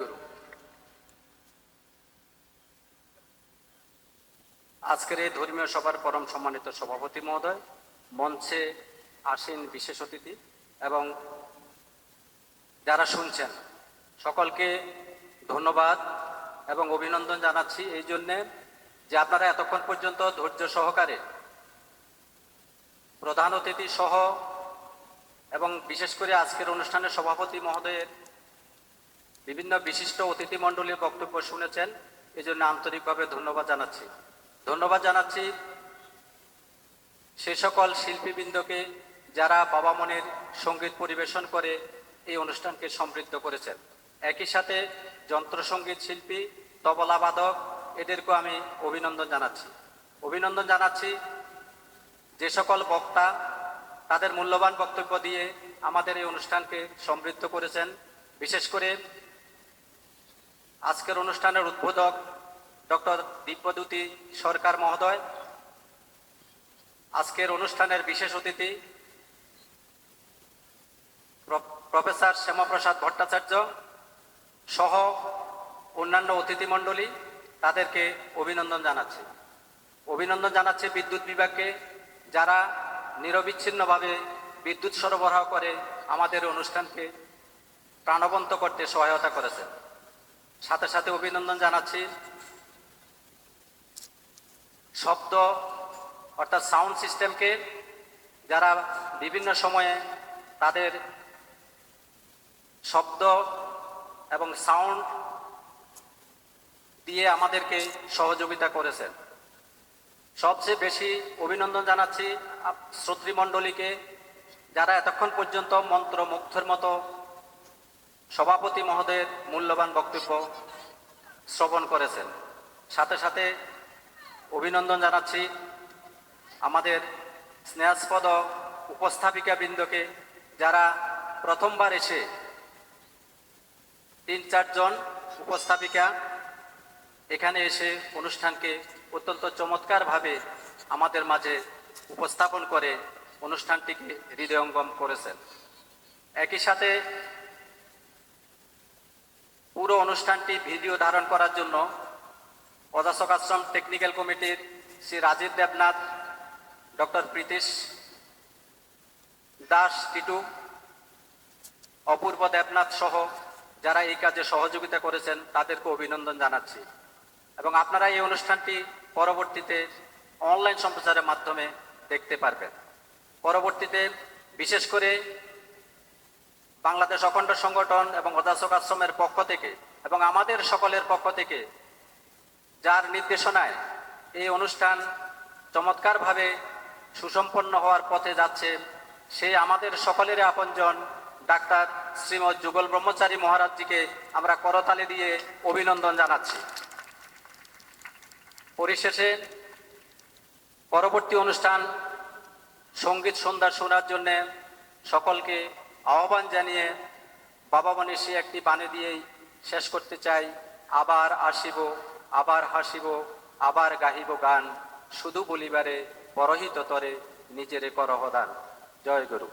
গুরু আজকের এই ধর্মীয় সভার পরম সম্মানিত সভাপতি মহোদয়, মঞ্চে আসীন বিশেষ অতিথি এবং যারা শুনছেন, সকলকে ধন্যবাদ এবং অভিনন্দন জানাচ্ছি। এই জন্যে যে আপনারা এতক্ষণ পর্যন্ত ধৈর্য সহকারে প্রধান অতিথি সহ এবং বিশেষ করে আজকের অনুষ্ঠানের সভাপতি মহোদয়ের বিভিন্ন বিশিষ্ট অতিথি মণ্ডলীর বক্তব্য শুনেছেন। এই জন্য আন্তরিকভাবে ধন্যবাদ জানাচ্ছি। ধন্যবাদ জানাচ্ছি সে সকল শিল্পীবৃন্দকে যারা বাবা মনের সংগীত পরিবেশন করে এই অনুষ্ঠানকে সমৃদ্ধ করেছেন। একই সাথে যন্ত্রসঙ্গীত শিল্পী তবলাবাদক এদেরকেও আমি অভিনন্দন জানাচ্ছি। অভিনন্দন জানাচ্ছি যে সকল বক্তা তাদের মূল্যবান বক্তব্য দিয়ে আমাদের এই অনুষ্ঠানকে সমৃদ্ধ করেছেন। বিশেষ করে আজকের অনুষ্ঠানের উদ্বোধক ডক্টর দিব্যদ্যুতি সরকার মহোদয়। আজকের অনুষ্ঠানের বিশেষ অতিথি প্রফেসর শ্যামাপ্রসাদ ভট্টাচার্য সহ অন্যান্য অতিথিমণ্ডলী, তাদেরকে অভিনন্দন জানাচ্ছি। অভিনন্দন জানাচ্ছে বিদ্যুৎ বিভাগকে, যারা নিরবিচ্ছিন্নভাবে বিদ্যুৎ সরবরাহ করে আমাদের অনুষ্ঠানকে প্রাণবন্ত করতে সহায়তা করেছেন। সাথে সাথে অভিনন্দন জানাচ্ছি। শব্দ অর্থাৎ সাউন্ড সিস্টেমকে যারা বিভিন্ন সময়ে তাদের শব্দ এবং সাউন্ড দিয়ে আমাদেরকে সহযোগিতা করেছেন। সবচেয়ে বেশি অভিনন্দন জানাচ্ছি শ্রোতৃমণ্ডলীকে যারা এতক্ষণ পর্যন্ত মন্ত্র মুগ্ধের মতো সভাপতি মহোদয়ের মূল্যবান বক্তব্য শ্রবণ করেছেন। সাথে সাথে অভিনন্দন জানাচ্ছি আমাদের স্নেহাস্পদ উপস্থাপিকা বৃন্দকে যারা প্রথমবার এসে তিন চারজন উপস্থাপিকা এখানে এসে অনুষ্ঠানকে অত্যন্ত চমৎকারভাবে আমাদের মাঝে উপস্থাপন করে অনুষ্ঠানটিকে হৃদয়ঙ্গম করেছেন। একই সাথে পুরো অনুষ্ঠানটি ভিডিও ধারণ করার জন্য অজাসক আশ্রম টেকনিক্যাল কমিটির শ্রী রাজীব দেবনাথ, ডক্টর প্রীতিশ দাস টিটু, অপূর্ব দেবনাথ সহ যারা এই কাজে সহযোগিতা করেছেন তাদেরকে অভিনন্দন জানাচ্ছি। এবং আপনারা এই অনুষ্ঠানটি পরবর্তীতে অনলাইন সম্প্রচারের মাধ্যমে দেখতে পারবেন। পরবর্তীতে বিশেষ করে বাংলাদেশ অখণ্ড সংগঠন এবং অধ্যাশক আশ্রমের পক্ষ থেকে এবং আমাদের সকলের পক্ষ থেকে যার নির্দেশনায় এই অনুষ্ঠান চমৎকারভাবে সুসম্পন্ন হওয়ার পথে যাচ্ছে, সে আমাদের সকলের আপনজন ডাক্তার শ্রীমৎ যুগল ব্রহ্মচারী মহারাজজিকে আমরা করতালি দিয়ে অভিনন্দন জানাচ্ছি। পরিশেষে পরবর্তী অনুষ্ঠান সংগীত সন্ধ্যা শোনার জন্যে সকলকে আহ্বান জানিয়ে বাবা মনীষী একটি বাণী দিয়েই শেষ করতে চাই। আবার আসিব, আবার হাসিব, আবার গাহিব গান। শুধু বলিবারে পরহিত তরে নিজেরে করহদান জয় গুরু।